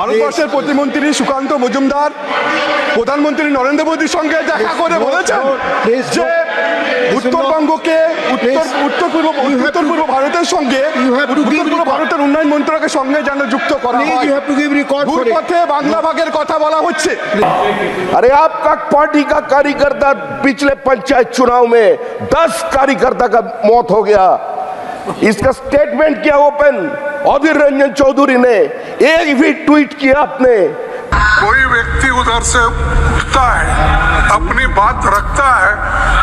ভারতবর্ষের প্রতিমন্ত্রী সুকান্ত মজুমদার প্রধানমন্ত্রী নরেন্দ্র মোদীর সঙ্গে দেখা করে বলেছেন please, যে listen, উত্তরবঙ্গকে উত্তর Please. উত্তর পূর্ব You have উত্তর to- পূর্ব ভারতের সঙ্গে You have to উত্তর give পূর্ব record. ভারতের উন্নয়ন মন্ত্রকের সঙ্গে যেন যুক্ত করা Please, হয় you have to give record for it. ঘুরপথে Bangla ভাগের কথা বলা হচ্ছে अरे आपका पार्टी का कार्यकर्ता पिछले पंचायत चुनाव में 10 कार्यकर्ता का मौत हो गया इसका स्टेटमेंट किया ओपन अधीर रंजन चौधरी ने एक भी ट्वीट किया आपने कोई व्यक्ति उधर से उठता है अपनी बात रखता है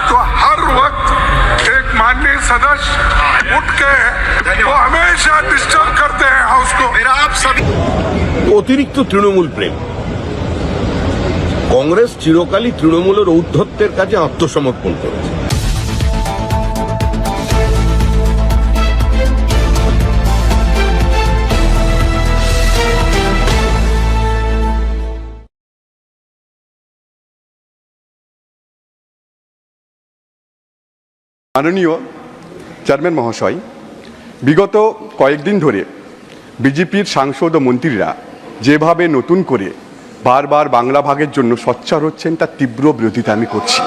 तो हर वक्त एक माननीय सदस्य उठ के वो हमेशा डिस्टर्ब करते हैं हाउस को मेरा आप सभी অতিরিক্ত তৃণমূল প্রেম কংগ্রেস চিরকালই তৃণমূলের ঔদ্ধত্যের কাছে আত্মসমর্পণ করেছে মাননীয় চেয়ারম্যান মহাশয় বিগত কয়েকদিন ধরে বিজেপির সাংসদ ও মন্ত্রীরা যেভাবে নতুন করে বারবার বাংলা ভাগের জন্য সোচ্চার হচ্ছেন তার তীব্র বিরোধিতা আমি করছি।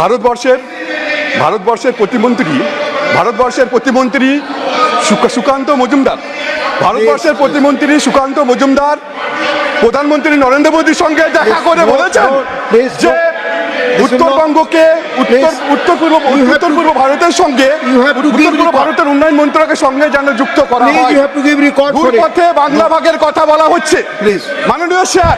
ভারতবর্ষের ভারতবর্ষের প্রতিমন্ত্রী ভারতবর্ষের প্রতিমন্ত্রী সুকান্ত মজুমদার ভারতবর্ষের প্রতিমন্ত্রী সুকান্ত মজুমদার প্রধানমন্ত্রী নরেন্দ্র মোদীর সঙ্গে দেখা করে বলেছেন যে উত্তরবঙ্গকে উত্তর পূর্ব উত্তর পূর্ব ভারতের সঙ্গে উত্তর পূর্ব ভারতের উন্নয়ন মন্ত্রকের সঙ্গে যেন যুক্ত করা হয়. ঘুরপথে বাংলা ভাগের কথা বলা হচ্ছে. মাননীয় স্যার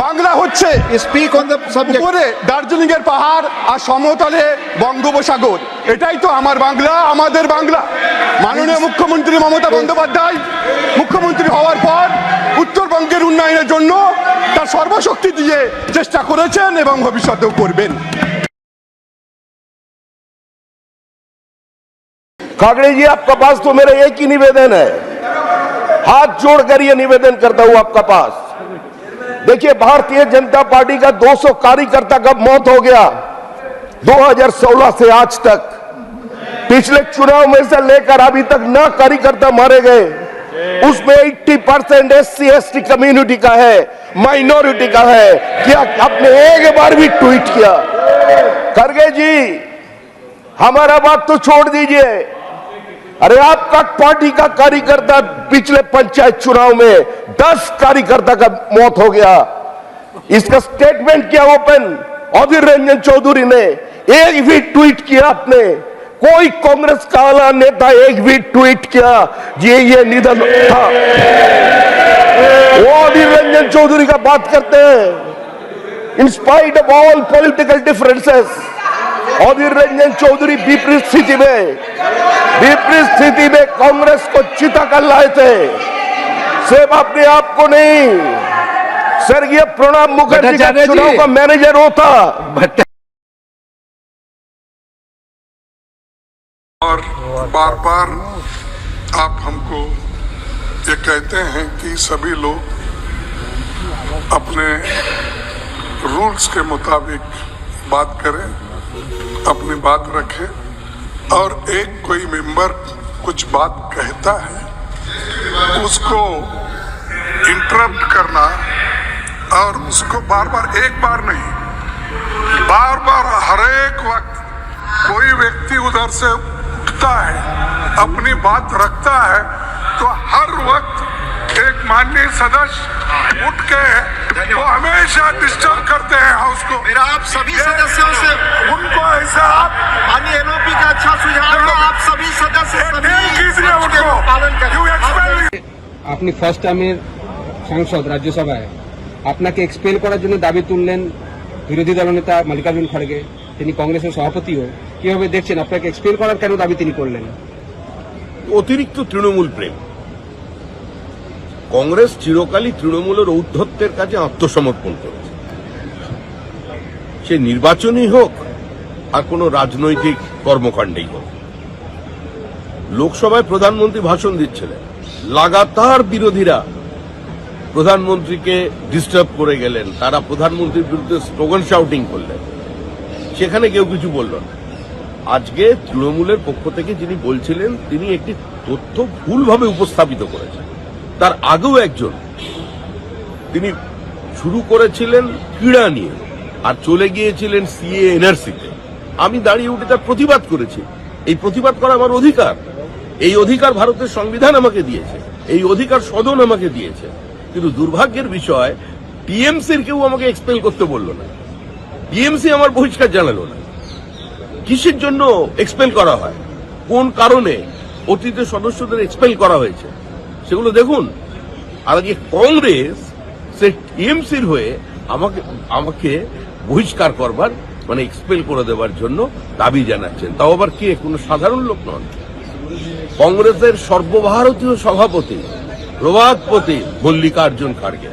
বাংলা হচ্ছে Speak on the subject. উপরে দার্জিলিং এর পাহাড় আর সমতলে বঙ্গোপসাগর এটাই তো আমার বাংলা আমাদের বাংলা মাননীয় মুখ্যমন্ত্রী মমতা বন্দ্যোপাধ্যায় মুখ্যমন্ত্রী হওয়ার পর উত্তরবঙ্গের উন্নয়নের জন্য তার সর্বশক্তি দিয়ে চেষ্টা করেছেন এবং ভবিষ্যতেও করবেন कागड़े जी आपका पास तो मेरा एक ही निवेदन है हाथ जोड़कर ये निवेदन करता हूं आपका पास देखिए, भारतीय जनता पार्टी का 200 कार्यकर्ता का मौत हो गया। 2016 से आज तक। पिछले चुनाव में से लेकर अभी तक न कार्यकर्ता मारे गए। उसमें 80 percent S C, S T community का है, माइनॉरिटी का है। क्या आपने एक बार भी ट्वीट किया? खरगे जी, हमारा बात तो छोड़ दीजिए। अरे आपका पार्टी का कार्यकर्ता पिछले पंचायत चुनाव में 10 कार्यकर्ता का मौत हो गया। इसका स्टेटमेंट किया ओपन अधीर रंजन चौधरी ने। एक भी ट्वीट किया आपने। कोई कांग्रेस का आला नेता एक भी ट्वीट किया, ये ये निधन था। वो अधीर रंजन चौधरी का बात करते हैं। In spite of all political differences Adhir Ranjan Chowdhury विपरीत स्थिति में विपरीत स्थिति में कांग्रेस को चिता कर लाए थे। सिर्फ़ अपने आप को नहीं। स्वर्गीय प्रणब मुखर्जी का चुनाव का मैनेजर होता और बार बार आप हमको ये कहते हैं कि सभी लोग अपने रूल्स के मुताबिक बात करें। अपनी बात रखे और एक कोई मेंबर कुछ बात कहता है, उसको इंटरप्ट करना और उसको बार बार एक बार नहीं बार बार हर एक वक्त कोई व्यक्ति उधर से उठता है, अपनी बात रखता है तो हर वक्त माननीय सदस्य उठ के वो हमेशा डिस्टर्ब करते हैं हाउस को मेरा आप सभी सदस्यों से उनको ऐसा आप माननीय एनओपी का अच्छा सुझाव है आप सभी सदस्य सभी नहीं कीजिए पक्ष के उनको पालन करें यू एक्सपेल আপনি ফার্স্ট টার্মের সাংসদ রাজ্যসভায় আপনাকে এক্সপেল করার জন্য দাবি তুললেন বিরোধী দলনেতা মাল্লিকার্জুন খড়গে তিনি কংগ্রেসের সভাপতিও কিভাবে দেখছেন আপনাকে এক্সপেল করার কেন দাবি তিনি করলেন অতিরিক্ত তৃণমূল প্রেম কংগ্রেস চিরকালই তৃণমূলের ঔদ্ধত্যের কাছে আত্মসমর্পণ করেছে। সে নির্বাচনই হোক, আর কোনো রাজনৈতিক কর্মকাণ্ডেই হোক। লোকসভায় প্রধানমন্ত্রী ভাষণ দিচ্ছিলেন। লাগাতার বিরোধীরা প্রধানমন্ত্রীকে ডিস্টার্ব করে গেলেন। তারা প্রধানমন্ত্রীর বিরুদ্ধে স্লোগান শাউটিং করলেন। সেখানে কেউ কিছু বলল না। আজকে তৃণমূলের পক্ষ থেকে যিনি বলছিলেন, তিনি একটি তথ্য ভুলভাবে উপস্থাপিত করেছে তার আগেও একজন। তিনি শুরু করেছিলেন ক্রীড়া নিয়ে আর চলে গিয়েছিলেন সিএ এনআরসিতে আমি দাঁড়িয়ে উঠে তার প্রতিবাদ করেছি। এই প্রতিবাদ করা আমার অধিকার। এই অধিকার ভারতের সংবিধান আমাকে দিয়েছে। এই অধিকার সদন আমাকে দিয়েছে। কিন্তু দুর্ভাগ্যের বিষয় টিএমসির কেউ আমাকে এক্সপেল করতে বলল না। টিএমসি আমার বহিষ্কার জানালো না। কিসের জন্য এক্সপেল করা হয়? কোন কারণে? অতীতের সদস্যদের এক্সপেল করা হয়েছে? সেগুলো দেখুন। আর আজকে কংগ্রেস সে টিএমসির হয়ে আমাকে আমাকে বহিষ্কার করবার মানে এক্সপেল করে দেওয়ার জন্য দাবি জানাচ্ছেন। তাও আবার কে? কোনো সাধারণ লোক নন। কংগ্রেসের সর্বভারতীয় সভাপতি, প্রভাতপতি মল্লিকার্জুন খাড়গে।